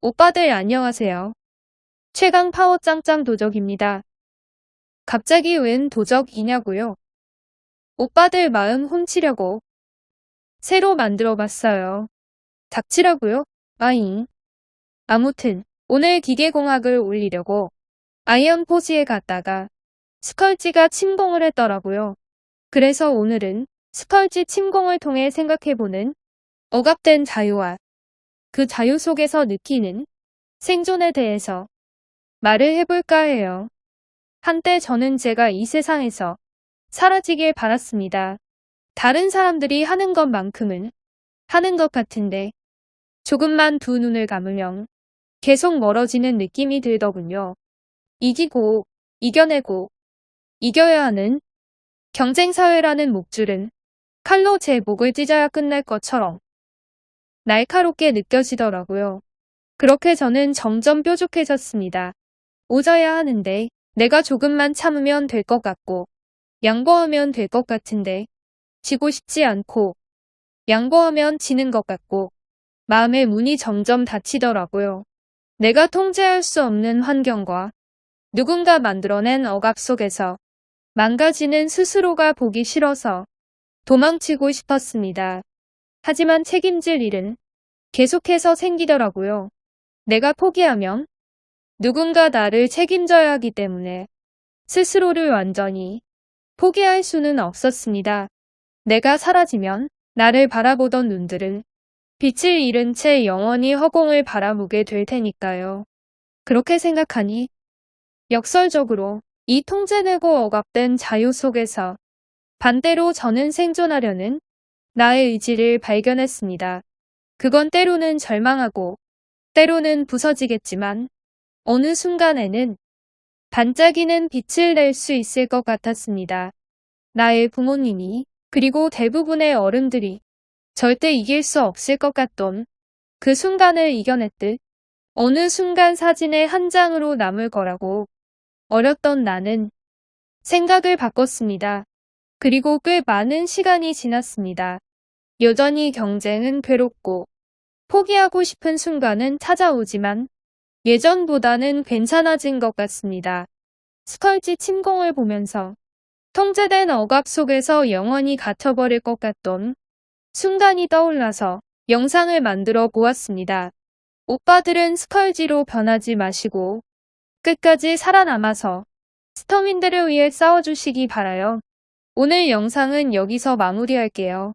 오빠들 안녕하세요. 최강 파워 짱짱 도적입니다. 갑자기 웬 도적이냐고요? 오빠들 마음 훔치려고 새로 만들어 봤어요. 닥치라고요? 아잉. 아무튼 오늘 기계공학을 올리려고 아이언 포지에 갔다가 스컬지가 침공을 했더라고요. 그래서 오늘은 스컬지 침공을 통해 생각해보는 억압된 자유와 그 자유 속에서 느끼는 생존에 대해서 말을 해볼까 해요. 한때 저는 제가 이 세상에서 사라지길 바랐습니다. 다른 사람들이 하는 것만큼은 하는 것 같은데 조금만 두 눈을 감으면 계속 멀어지는 느낌이 들더군요. 이기고 이겨내고 이겨야 하는 경쟁사회라는 목줄은 칼로 제 목을 찢어야 끝날 것처럼 날카롭게 느껴지더라고요. 그렇게 저는 점점 뾰족해졌습니다. 오져야 하는데 내가 조금만 참으면 될 것 같고 양보하면 될 것 같은데 지고 싶지 않고 양보하면 지는 것 같고 마음의 문이 점점 닫히더라고요. 내가 통제할 수 없는 환경과 누군가 만들어낸 억압 속에서 망가지는 스스로가 보기 싫어서 도망치고 싶었습니다. 하지만 책임질 일은 계속해서 생기더라고요. 내가 포기하면 누군가 나를 책임져야 하기 때문에 스스로를 완전히 포기할 수는 없었습니다. 내가 사라지면 나를 바라보던 눈들은 빛을 잃은 채 영원히 허공을 바라보게 될 테니까요. 그렇게 생각하니 역설적으로 이 통제되고 억압된 자유 속에서 반대로 저는 생존하려는 나의 의지를 발견했습니다. 그건 때로는 절망하고 때로는 부서지겠지만 어느 순간에는 반짝이는 빛을 낼 수 있을 것 같았습니다. 나의 부모님이 그리고 대부분의 어른들이 절대 이길 수 없을 것 같던 그 순간을 이겨냈듯 어느 순간 사진의 한 장으로 남을 거라고 어렸던 나는 생각을 바꿨습니다. 그리고 꽤 많은 시간이 지났습니다. 여전히 경쟁은 괴롭고 포기하고 싶은 순간은 찾아오지만 예전보다는 괜찮아진 것 같습니다. 스컬지 침공을 보면서 통제된 억압 속에서 영원히 갇혀버릴 것 같던 순간이 떠올라서 영상을 만들어 보았습니다. 오빠들은 스컬지로 변하지 마시고 끝까지 살아남아서 스터민들을 위해 싸워주시기 바라요. 오늘 영상은 여기서 마무리할게요.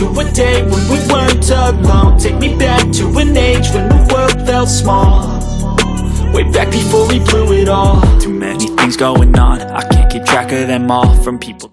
to a day when we weren't alone. Take me back to an age when the world felt small. Way back before we blew it all. Too many things going on. I can't keep track of them all From people